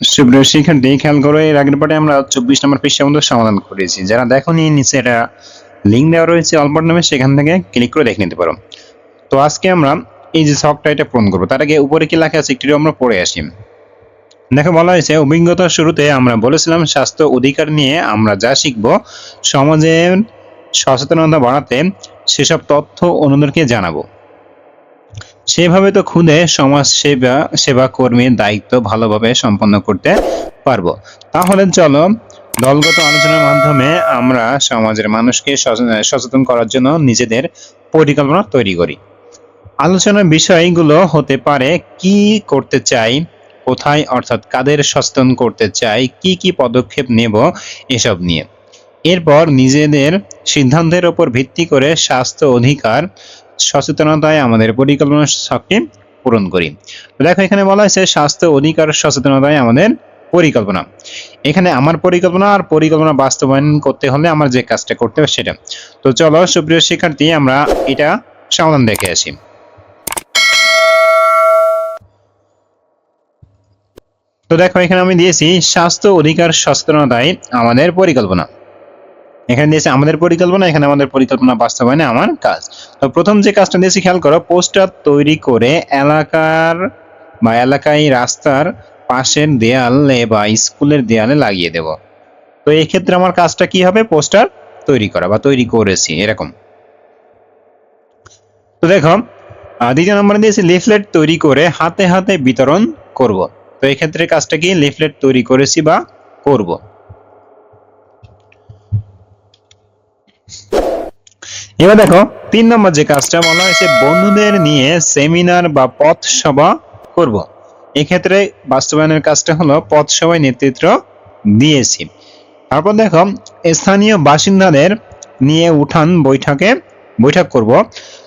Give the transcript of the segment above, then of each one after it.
সুপ্রিয় শিক্ষার্থী খেয়াল করো, এর আগের পাঠে আমরা চব্বিশ নম্বর পৃষ্ঠা পর্যন্ত সমাধান করেছি। যারা দেখো নি, নিচে এটা লিঙ্ক দেওয়া রয়েছে অল্পর নামে, সেখান থেকে ক্লিক করে দেখে নিতে পারো। তো আজকে আমরা এই যে শখটা এটা পূরণ করব, তার আগে উপরে কি লেখা আছে একটু আমরা পড়ে আসি। দেখো, বলা হয়েছে, অভিজ্ঞতার শুরুতে আমরা বলেছিলাম, স্বাস্থ্য অধিকার নিয়ে আমরা যা শিখব, সমাজের সচেতনতা বাড়াতে সেসব তথ্য অন্যদেরকে জানাব। সেভাবে তো খুদে সমাজ সেবা সেবা কর্মীর দায়িত্ব ভালোভাবে সম্পন্ন করতে পারব। তাহলে চলো, দলগত আলোচনার মাধ্যমে আমরা সমাজের মানুষকে সচেতন করার জন্য নিজেদের পরিকল্পনা তৈরি করি। আলোচনার বিষয়গুলো হতে পারে, কি করতে চাই, কোথায়, অর্থাৎ কাদের সচেতন করতে চাই, কি কি পদক্ষেপ নেব এসব নিয়ে। এরপর নিজেদের সিদ্ধান্তের উপর ভিত্তি করে স্বাস্থ্য অধিকার সচেতনতায় আমাদের পরিকল্পনা শক্তি পূরণ করি। তো দেখো, এখানে বলা হয়েছে, স্বাস্থ্য অধিকার সচেতনতায় আমাদের পরিকল্পনা। এখানে আমার পরিকল্পনা আর পরিকল্পনা বাস্তবায়ন করতে হলে আমার যে কাজটা করতে হবে সেটা। তো চলো, সুপ্রিয় শিক্ষার্থী, আমরা এটা সমাধান দেখে আসি। তো দেখো, এখানে আমি দিয়েছি, স্বাস্থ্য অধিকার সচেতনতায় আমাদের পরিকল্পনা। এখানে দিয়েছে আমাদের পরিকল্পনা, এখানে আমাদের পরিকল্পনা বাস্তবায়নে আমার কাজ। তো প্রথম যে কাজটা দিয়েছি, খেয়াল করো, পোস্টার তৈরি করে এলাকার বা এলাকায় রাস্তার পাশের দেয়ালে বা স্কুলের দেয়ালে লাগিয়ে দেব। তো এই ক্ষেত্রে আমার কাজটা কি হবে? পোস্টার তৈরি করা বা তৈরি করেছি, এরকম। তো দেখো দ্বিতীয় নম্বরে দিয়েছি লিফলেট তৈরি করে হাতে হাতে বিতরণ করব। তো এই ক্ষেত্রে কাজটা কি? লিফলেট তৈরি করেছি বা করব। এবার দেখো, তিন নম্বর যে কাজটা বলা হয়েছে, বন্ধুদের নিয়ে সেমিনার বা পথ সভা করব। এক্ষেত্রে বাস্তবায়নের কাজটা হলো পথ সভায় নেতৃত্ব দিয়েছি। তারপর দেখো, স্থানীয় বাসিন্দাদের নিয়ে উঠান বৈঠকে বৈঠক করব।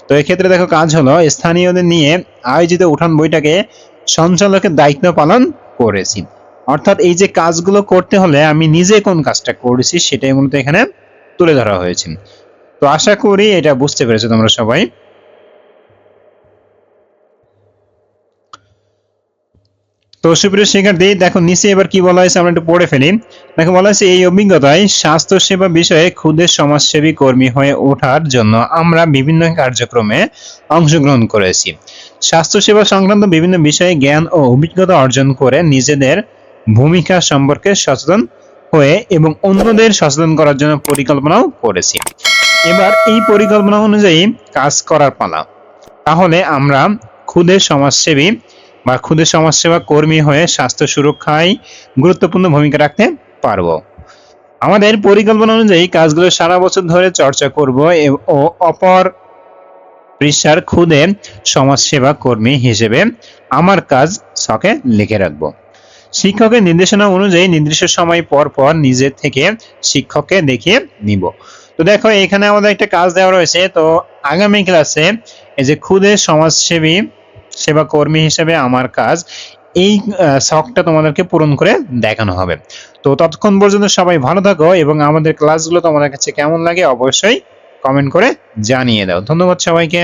তো এক্ষেত্রে দেখো, কাজ হলো স্থানীয়দের নিয়ে আয়োজিত উঠান বৈঠকে সঞ্চালকের দায়িত্ব পালন করেছি। অর্থাৎ এই যে কাজগুলো করতে হলে আমি নিজে কোন কাজটা করেছি সেটাই মূলত এখানে তুলে ধরা হয়েছে। তো আশা করি এটা বুঝতে পেরেছ তোমরা সবাই। তো সুপ্রিয় শিক্ষার্থী, দেখো নিচে এবার কি বলা হয়েছে আমরা একটু পড়ে ফেলি। দেখো বলা হয়েছে, এই অভিজ্ঞতায় স্বাস্থ্য সেবা বিষয়ে ক্ষুদে সমাজসেবী কর্মী হয়ে ওঠার জন্য আমরা বিভিন্ন কার্যক্রমে অংশগ্রহণ করেছি। স্বাস্থ্য সেবা সংক্রান্ত বিভিন্ন বিষয়ে জ্ঞান ও অভিজ্ঞতা অর্জন করে নিজেদের ভূমিকা সম্পর্কে সচেতন হয়ে এবং অন্যদের সচেতন করার জন্য পরিকল্পনাও করেছি। এবার এই পরিকল্পনা অনুযায়ী কাজ করার পালা। তাহলে আমরা ক্ষুদে সমাজসেবী বা ক্ষুদে সমাজসেবা কর্মী হয়ে স্বাস্থ্য সুরক্ষায় গুরুত্বপূর্ণ ভূমিকা রাখতে পারব। আমাদের পরিকল্পনা অনুযায়ী কাজগুলো সারা বছর ধরে চর্চা করব ও অপর পৃষ্ঠার ক্ষুদে সমাজসেবা কর্মী হিসেবে আমার কাজ ছকে লিখে রাখব। শিক্ষকের নির্দেশনা অনুযায়ী নির্দিষ্ট সময় পর পর নিজে থেকে শিক্ষককে দেখিয়ে নিব। তো দেখো, এখানে আমাদের একটা কাজ দেওয়া রয়েছে। তো আগামী ক্লাসে এই যে ক্ষুদে সমাজসেবী সেবা কর্মী হিসেবে আমার কাজ, এই শখটা তোমাদেরকে পূরণ করে দেখানো হবে। তো ততক্ষণ পর্যন্ত সবাই ভালো থাকো এবং আমাদের ক্লাসগুলো তোমাদের কাছে কেমন লাগে অবশ্যই কমেন্ট করে জানিয়ে দাও। ধন্যবাদ সবাইকে।